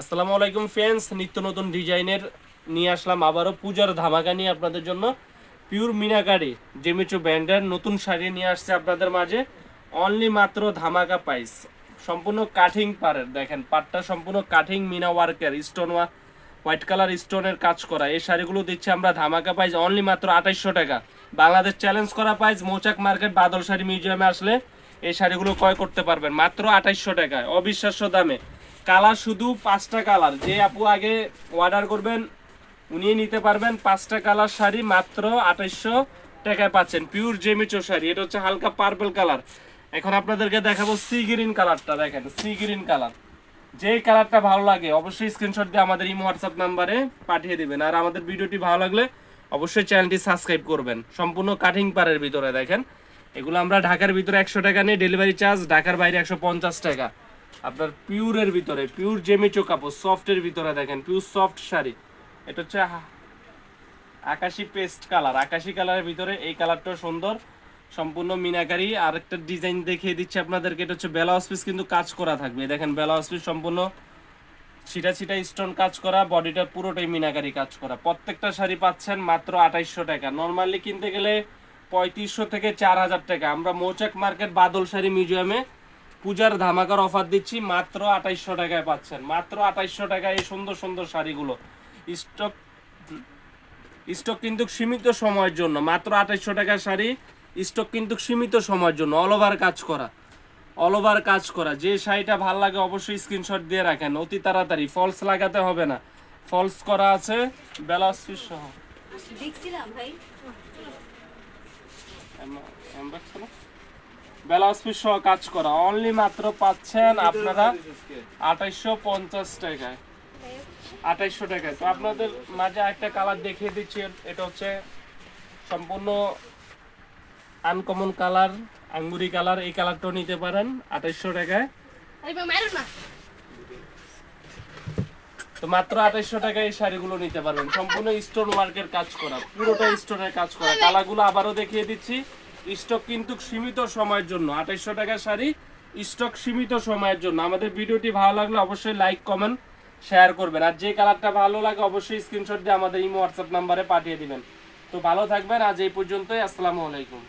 আসসালামু আলাইকুম ফ্রেন্ডস নিত্য নতুন ডিজাইনের নিয়ে আসলাম আবারও পূজার ধামাকা নিয়ে আপনাদের জন্য। পিওর মিনাকারি জেমিচু ব্র্যান্ডের নতুন শাড়ি নিয়ে আসছে আপনাদের মাঝে। অনলি মাত্র ধামাকা পাইস সম্পূর্ণ কাঠিং পারের দেখেন, পাটটা সম্পূর্ণ কাঠিং মিনা ওয়ার্কের স্টোন ওয়া হোয়াইট কালার স্টোনের কাজ করা। এই শাড়িগুলো দিচ্ছি আমরা ধামাকা প্রাইস অনলি মাত্র আঠাইশশো টাকা। বাংলাদেশ চ্যালেঞ্জ করা প্রাইস মৌচাক মার্কেট বাদল শাড়ি মিউজিয়ামে আসলে এই শাড়িগুলো ক্রয় করতে পারবেন। মাত্র আঠাইশশো টাকায়, অবিশ্বাস্য দামে। কালার শুধু পাঁচটা কালার। যে আপু আগে অর্ডার করবেন উনি নিতে পারবেন। পাঁচটা কালার শাড়ি মাত্র আঠাইশশো টাকায় পাচ্ছেন। পিওর জেমিচো শাড়ি, এটা হচ্ছে হালকা পার্পল কালার। এখন আপনাদেরকে দেখাবো সি গ্রিন কালারটা, দেখেন সি গ্রিন কালার। যেই কালারটা ভালো লাগে, অবশ্যই স্ক্রিনশট দিয়ে আমাদের ইমো হোয়াটসঅ্যাপ নাম্বারে পাঠিয়ে দেবেন। আর আমাদের ভিডিওটি ভালো লাগলে অবশ্যই চ্যানেলটি সাবস্ক্রাইব করবেন। সম্পূর্ণ কাটিং পারের ভিতরে, দেখেন। এগুলো আমরা ঢাকার ভিতরে একশো টাকা নিয়ে ডেলিভারি চার্জ ঢাকার বাইরে একশো পঞ্চাশ টাকা। আপনার পিওরের ভিতরে পিওর জেমিচো কাপড়, সফটের ভিতরে দেখেন পিওর সফট শাড়ি। এটা হচ্ছে আকাশি পেস্ট কালার। আকাশি কালারের ভিতরে এই কালারটাও সুন্দর, সম্পূর্ণ মিনাকারি। আর একটা ডিজাইন দেখিয়ে দিচ্ছি আপনাদেরকে, এটা হচ্ছে বেলাউজ পিস কিন্তু কাজ করা থাকবে। দেখেন বেলাউজ পিস সম্পূর্ণ ছিটা ছিটা স্টোন কাজ করা বডিটা পুরোটাই মিনাকারি কাজ করা। প্রত্যেকটা শাড়ি পাচ্ছেন মাত্র আঠাইশশো টাকা। নর্মালি কিনতে গেলে পঁয়ত্রিশশো থেকে চার হাজার টাকা। আমরা মৌচাক মার্কেট বাদল শাড়ি মিউজিয়ামে পূজার ধামাকার অফার দিচ্ছি মাত্র আঠাইশশো টাকায় পাচ্ছেন। মাত্র আঠাইশশো টাকায় এই সুন্দর সুন্দর শাড়িগুলো। স্টক স্টক কিন্তু সীমিত সময়ের জন্য মাত্র আঠাইশশো টাকার শাড়ি স্টক কিন্তু সীমিত সময়ের জন্য অল ওভার কাজ করা অল ওভার কাজ করা। যে শাড়িটা ভালো লাগে অবশ্যই স্ক্রিনশট দিয়ে রাখেন অতি তাড়াতাড়ি। ফলস লাগাতে হবে না। ফলস করা আছে ব্লাউজ পিস সহ। দেখছিলাম ভাই। ব্লাউজ পিস সহ কাজ করা। অনলি মাত্র পাচ্ছেন আপনারা আঠাইশশো পঞ্চাশ টাকায়। আঠাইশশো টাকায়। তো আপনাদের মাঝে একটা কালার দেখিয়ে দিচ্ছি। এটা হচ্ছে সম্পূর্ণ আনকমন কালার আঙ্গুরি কালার এই কালারটাও নিতে পারেন আঠাইশশো টাকায়। তো মাত্র আঠাইশশো টাকায় এই শাড়িগুলো নিতে পারবেন। সম্পূর্ণ স্টোন ওয়ার্কের কাজ করা। পুরোটা স্টোনের কাজ করা। কালারগুলো আবারও দেখিয়ে দিচ্ছি। স্টক কিন্তু সীমিত সময়ের জন্য, আঠাইশশো টাকা শাড়ি, স্টক সীমিত সময়ের জন্য। আমাদের ভিডিওটি ভালো লাগলে অবশ্যই লাইক কমেন্ট শেয়ার করবেন। আর যে কালারটা ভালো লাগে অবশ্যই স্ক্রিনশট দিয়ে আমাদের ইমো হোয়াটসঅ্যাপ নাম্বারে পাঠিয়ে দিবেন। তো ভালো থাকবেন, আজ এই পর্যন্তই, আসসালামু আলাইকুম।